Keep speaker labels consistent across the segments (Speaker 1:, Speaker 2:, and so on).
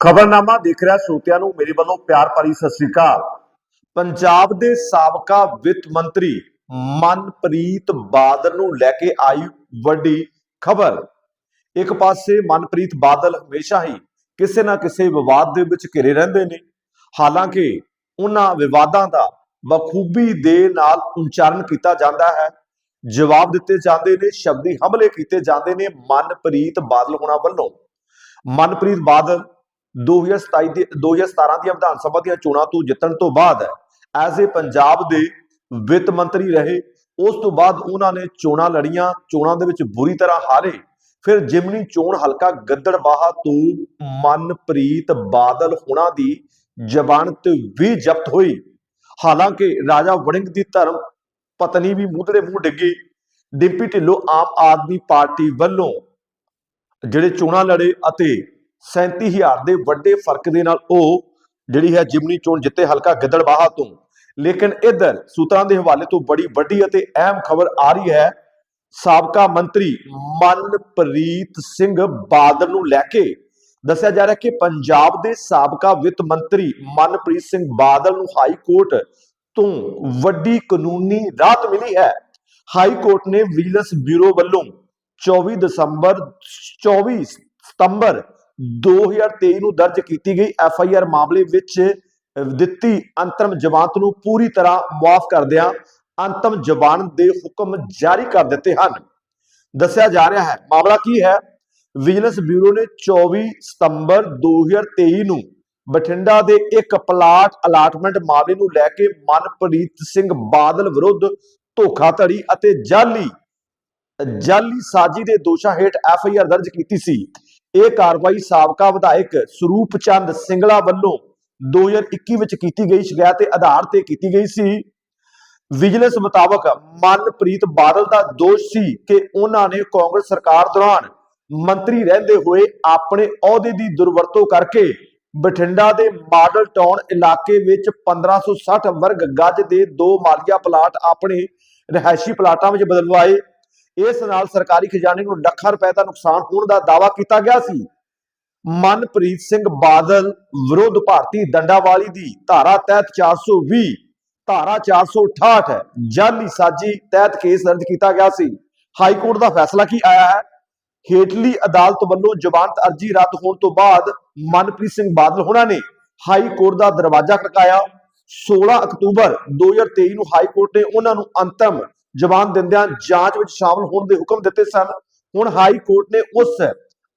Speaker 1: ਖਬਰਨਾਮਾ ਦੇਖ ਰਿਹਾ ਸਰੋਤਿਆਂ ਨੂੰ। ਮੇਰੇ ਵੱਲੋਂ ਪਿਆਰ ਭਰੀ ਸਤਿ ਸ੍ਰੀ ਅਕਾਲ। ਪੰਜਾਬ ਦੇ ਸਾਬਕਾ ਵਿੱਤ ਮੰਤਰੀ ਮਨਪ੍ਰੀਤ ਬਾਦਲ ਨੂੰ ਲੈ ਕੇ ਆਈ ਵੱਡੀ ਖਬਰ। ਇੱਕ ਪਾਸੇ ਮਨਪ੍ਰੀਤ ਬਾਦਲ ਹਮੇਸ਼ਾ ਹੀ ਕਿਸੇ ਨਾ ਕਿਸੇ ਵਿਵਾਦ ਦੇ ਵਿੱਚ ਘਿਰੇ ਰਹਿੰਦੇ ਨੇ। ਹਾਲਾਂਕਿ ਉਹਨਾਂ ਵਿਵਾਦਾਂ ਦਾ ਬਖੂਬੀ ਦੇ ਨਾਲ ਉਚਾਰਨ ਕੀਤਾ ਜਾਂਦਾ ਹੈ। ਜਵਾਬ ਦਿੱਤੇ ਜਾਂਦੇ ਨੇ, ਸ਼ਬਦੀ ਹਮਲੇ ਕੀਤੇ ਜਾਂਦੇ ਨੇ ਮਨਪ੍ਰੀਤ ਬਾਦਲ ਹੋਣਾ ਵੱਲੋਂ। ਮਨਪ੍ਰੀਤ ਬਾਦਲ 2027 ਦੀ 2017 ਦੀਆਂ ਵਿਧਾਨ ਸਭਾ ਦੀਆਂ ਚੋਣਾਂ ਤੋਂ ਜਿੱਤਣ ਤੋਂ ਬਾਅਦ ਐਜ਼ ਏ ਪੰਜਾਬ ਦੇ ਵਿੱਤ ਮੰਤਰੀ ਰਹੇ, ਉਸ ਤੋਂ ਬਾਅਦ ਉਹਨਾਂ ਨੇ ਚੋਣਾਂ ਲੜੀਆਂ, ਚੋਣਾਂ ਦੇ ਵਿੱਚ ਬੁਰੀ ਤਰ੍ਹਾਂ ਹਾਰੇ। ਫਿਰ ਜਿਮਨੀ ਚੋਣ ਹਲਕਾ ਗੱਦੜਬਾਹਾ ਤੋਂ ਮਨਪ੍ਰੀਤ ਬਾਦਲ ਹੋਣਾ ਦੀ ਜਬਾਨ ਤੇ ਵੀ ਜ਼ਬਤ ਹੋਈ। ਹਾਲਾਂਕਿ ਰਾਜਾ ਵੜਿੰਗ ਦੀ ਧਰਮ ਪਤਨੀ ਵੀ ਮੂੰਹ ਦੇ ਮੂੰਹ ਡਿੱਗੀ। ਡਿੰਪੀ ਢਿੱਲੋਂ ਆਮ ਆਦਮੀ ਪਾਰਟੀ ਵੱਲੋਂ ਜਿਹੜੇ ਚੋਣਾਂ ਲੜੇ ਅਤੇ 37000 ਦੇ ਵੱਡੇ ਫ਼ਰਕ ਦੇ ਨਾਲ ਉਹ ਜਿਹੜੀ ਹੈ ਜਿਮਨੀ ਚੋਣ ਜਿੱਤੇ ਹਲਕਾ ਗਿੱਦੜਬਾਹਾ ਤੋਂ। ਲੇਕਿਨ ਇਧਰ ਸੂਤਰਾਂ ਦੇ ਹਵਾਲੇ ਤੋਂ ਬੜੀ ਵੱਡੀ ਅਤੇ ਅਹਿਮ ਖਬਰ ਆ ਰਹੀ ਹੈ। ਸਾਬਕਾ ਮੰਤਰੀ ਮਨਪ੍ਰੀਤ ਸਿੰਘ ਬਾਦਲ ਨੂੰ ਲੈ ਕੇ ਦੱਸਿਆ ਜਾ ਰਿਹਾ ਕਿ ਪੰਜਾਬ ਦੇ ਸਾਬਕਾ ਵਿੱਤ ਮੰਤਰੀ ਮਨਪ੍ਰੀਤ ਸਿੰਘ ਬਾਦਲ ਨੂੰ ਹਾਈ ਕੋਰਟ ਤੋਂ ਵੱਡੀ ਕਾਨੂੰਨੀ ਰਾਹਤ ਮਿਲੀ ਹੈ। ਹਾਈ ਕੋਰਟ ਨੇ ਵਿਜੀਲੈਂਸ ਬਿਊਰੋ ਵੱਲੋਂ 24 ਦਸੰਬਰ 24 ਸਤੰਬਰ 2023 ਨੂੰ ਦਰਜ ਕੀਤੀ ਗਈ ਐਫ ਆਈ ਆਰ ਮਾਮਲੇ ਵਿੱਚ ਦਿੱਤੀ ਅੰਤਰਮ ਜ਼ਮਾਨਤ ਨੂੰ ਪੂਰੀ ਤਰ੍ਹਾਂ ਮੁਆਫ ਕਰਦਿਆਂ ਅੰਤਮ ਜ਼ਮਾਨਤ ਦੇ ਹੁਕਮ ਜਾਰੀ ਕਰ ਦਿੱਤੇ ਹਨ। ਦੱਸਿਆ ਜਾ ਰਿਹਾ ਹੈ, ਮਾਮਲਾ ਕੀ ਹੈ? ਵਿਜੀਲੈਂਸ ਬਿਊਰੋ ਨੇ 24 ਸਤੰਬਰ 2023 ਨੂੰ ਬਠਿੰਡਾ ਦੇ ਇੱਕ ਪਲਾਟ ਅਲਾਟਮੈਂਟ ਮਾਮਲੇ ਨੂੰ ਲੈ ਕੇ ਮਨਪ੍ਰੀਤ ਸਿੰਘ ਬਾਦਲ ਵਿਰੁੱਧ ਧੋਖਾਧੜੀ ਅਤੇ ਜਾਲੀ ਜਾਲੀ ਸਾਜੀ ਦੇ ਦੋਸ਼ਾਂ ਹੇਠ ਐਫ ਆਈ ਆਰ ਦਰਜ ਕੀਤੀ ਸੀ। ਇਹ ਕਾਰਵਾਈ ਸਾਬਕਾ ਵਿਧਾਇਕ ਸਰੂਪ ਚੰਦ ਸਿੰਗਲਾ ਵੱਲੋਂ 2021 ਵਿੱਚ ਕੀਤੀ ਗਈ ਸ਼ਿਕਾਇਤ ਦੇ ਆਧਾਰ ਤੇ ਕੀਤੀ ਗਈ ਸੀ। ਵਿਜੀਲੈਂਸ ਮੁਤਾਬਕ ਮਨਪ੍ਰੀਤ ਬਾਦਲ ਦਾ ਦੋਸ਼ ਸੀ ਕਿ ਉਹਨਾਂ ਨੇ ਕਾਂਗਰਸ ਸਰਕਾਰ ਦੌਰਾਨ ਮੰਤਰੀ ਰਹਿੰਦੇ ਹੋਏ ਆਪਣੇ ਅਹੁਦੇ ਦੀ ਦੁਰਵਰਤੋਂ ਕਰਕੇ ਬਠਿੰਡਾ ਦੇ ਮਾਡਲ ਟਾਊਨ ਇਲਾਕੇ ਵਿੱਚ 1560 ਵਰਗ ਗੱਜ ਦੇ ਦੋ ਮਾਲੀਆ ਪਲਾਟ ਆਪਣੇ ਰਿਹਾਇਸ਼ੀ ਪਲਾਟਾਂ ਵਿੱਚ ਬਦਲਵਾਏ। ਇਸ ਨਾਲ ਸਰਕਾਰੀ ਖਜ਼ਾਨੇ ਨੂੰ ਲੱਖਾਂ ਰੁਪਏ ਦਾ ਨੁਕਸਾਨ ਹੋਣ ਦਾ ਦਾਅਵਾ ਕੀਤਾ ਗਿਆ ਸੀ। ਮਨਪ੍ਰੀਤ ਸਿੰਘ ਬਾਦਲ ਵਿਰੁੱਧ ਭਾਰਤੀ ਦੰਡਾਵਾਲੀ ਦੀ ਧਾਰਾ ਤਹਿਤ 420 ਧਾਰਾ 468 ਜਾਲੀ ਸਾਜੀ ਤਹਿਤ ਕੇਸ ਦਰਜ ਕੀਤਾ ਗਿਆ ਸੀ। ਹਾਈ ਕੋਰਟ ਦਾ ਫੈਸਲਾ ਕੀ ਆਇਆ ਹੈ? ਹੇਠਲੀ ਅਦਾਲਤ ਵੱਲੋਂ ਜ਼ਮਾਨਤ ਅਰਜੀ ਰੱਦ ਹੋਣ ਤੋਂ ਬਾਅਦ ਮਨਪ੍ਰੀਤ ਸਿੰਘ ਬਾਦਲ ਹੋਣਾ ਨੇ ਹਾਈ ਕੋਰਟ ਦਾ ਦਰਵਾਜ਼ਾ ਖੜਕਾਇਆ। 16 ਅਕਤੂਬਰ 2023 ਨੂੰ ਹਾਈ ਕੋਰਟ ਨੇ ਉਹਨਾਂ ਨੂੰ ਅੰਤਮ ਜ਼ਮਾਨਤ ਦਿੰਦਿਆਂ ਜਾਂਚ ਵਿੱਚ ਸ਼ਾਮਲ ਹੋਣ ਦੇ ਹੁਕਮ ਦਿੱਤੇ ਸਨ। ਹੁਣ ਹਾਈ ਕੋਰਟ ਨੇ ਉਸ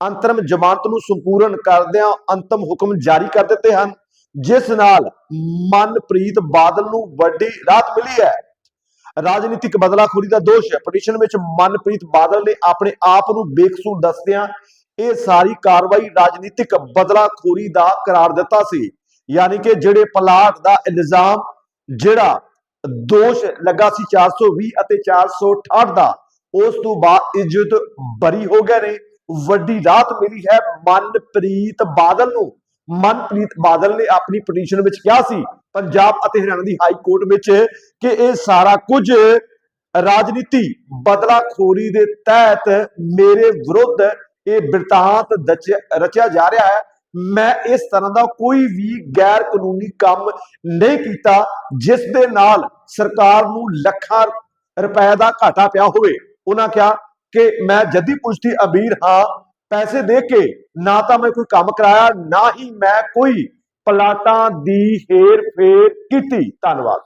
Speaker 1: ਅੰਤਰਮ ਜ਼ਮਾਨਤ ਨੂੰ ਸੰਪੂਰਨ ਕਰਦਿਆਂ ਅੰਤਮ ਹੁਕਮ ਜਾਰੀ ਕਰ ਦਿੱਤੇ ਹਨ, ਜਿਸ ਨਾਲ ਮਨਪ੍ਰੀਤ ਬਾਦਲ ਨੂੰ ਵੱਡੀ ਰਾਹਤ ਮਿਲੀ ਹੈ। ਰਾਜਨੀਤਿਕ ਬਦਲਾਖੋਰੀ ਦਾ ਦੋਸ਼ ਹੈ। ਪਟੀਸ਼ਨ ਵਿੱਚ ਮਨਪ੍ਰੀਤ ਬਾਦਲ ਨੇ ਆਪਣੇ ਆਪ ਨੂੰ ਬੇਕਸੂਰ ਦੱਸਦਿਆਂ ਇਹ ਸਾਰੀ ਕਾਰਵਾਈ ਰਾਜਨੀਤਿਕ ਬਦਲਾਖੋਰੀ ਦਾ ਕਰਾਰ ਦਿੱਤਾ ਸੀ। ਯਾਨੀ ਕਿ ਜਿਹੜੇ ਪਲਾਟ ਦਾ ਇਲਜ਼ਾਮ, ਜਿਹੜਾ ਦੋਸ਼ ਲੱਗਾ ਸੀ 420 ਅਤੇ 468 ਦਾ। ਉਸ ਤੋਂ ਬਾਅਦ ਇੱਜ਼ਤ ਬਰੀ ਹੋ ਗਏ ਨੇ। ਵੱਡੀ ਰਾਹਤ ਮਿਲੀ ਹੈ ਮਨਪ੍ਰੀਤ ਬਾਦਲ ਨੂੰ। ਮਨਪ੍ਰੀਤ ਬਾਦਲ ਨੇ ਆਪਣੀ ਪਟੀਸ਼ਨ ਵਿੱਚ ਕਿਹਾ ਸੀ, ਪੰਜਾਬ ਅਤੇ ਹਰਿਆਣਾ ਦੀ ਹਾਈ ਕੋਰਟ ਵਿੱਚ ਕਿ ਇਹ ਸਾਰਾ ਕੁਝ ਰਾਜਨੀਤੀ ਬਦਲਾਖੋਰੀ ਦੇ ਤਹਿਤ ਮੇਰੇ ਵਿਰੁੱਧ ਇਹ ਬਿਰਤਾਂਤ ਦਚ- ਰਚਿਆ ਜਾ ਰਿਹਾ ਹੈ। ਮੈਂ ਇਸ ਤਰ੍ਹਾਂ ਦਾ ਕੋਈ ਵੀ ਗੈਰ ਕਾਨੂੰਨੀ ਕੰਮ ਨਹੀਂ ਕੀਤਾ ਜਿਸ ਦੇ ਨਾਲ ਸਰਕਾਰ ਨੂੰ ਲੱਖਾਂ ਰੁਪਏ ਦਾ ਘਾਟਾ ਪਿਆ ਹੋਵੇ। ਉਹਨਾਂ ਕਿਹਾ ਕਿ ਮੈਂ ਜੱਦੀ ਪੁਸ਼ਤੀ ਅਮੀਰ ਹਾਂ, ਪੈਸੇ ਦੇ ਕੇ ਨਾ ਤਾਂ ਮੈਂ ਕੋਈ ਕੰਮ ਕਰਾਇਆ, ਨਾ ਹੀ ਮੈਂ ਕੋਈ ਪਲਾਟਾਂ ਦੀ ਹੇਰ ਫੇਰ ਕੀਤੀ। ਧੰਨਵਾਦ।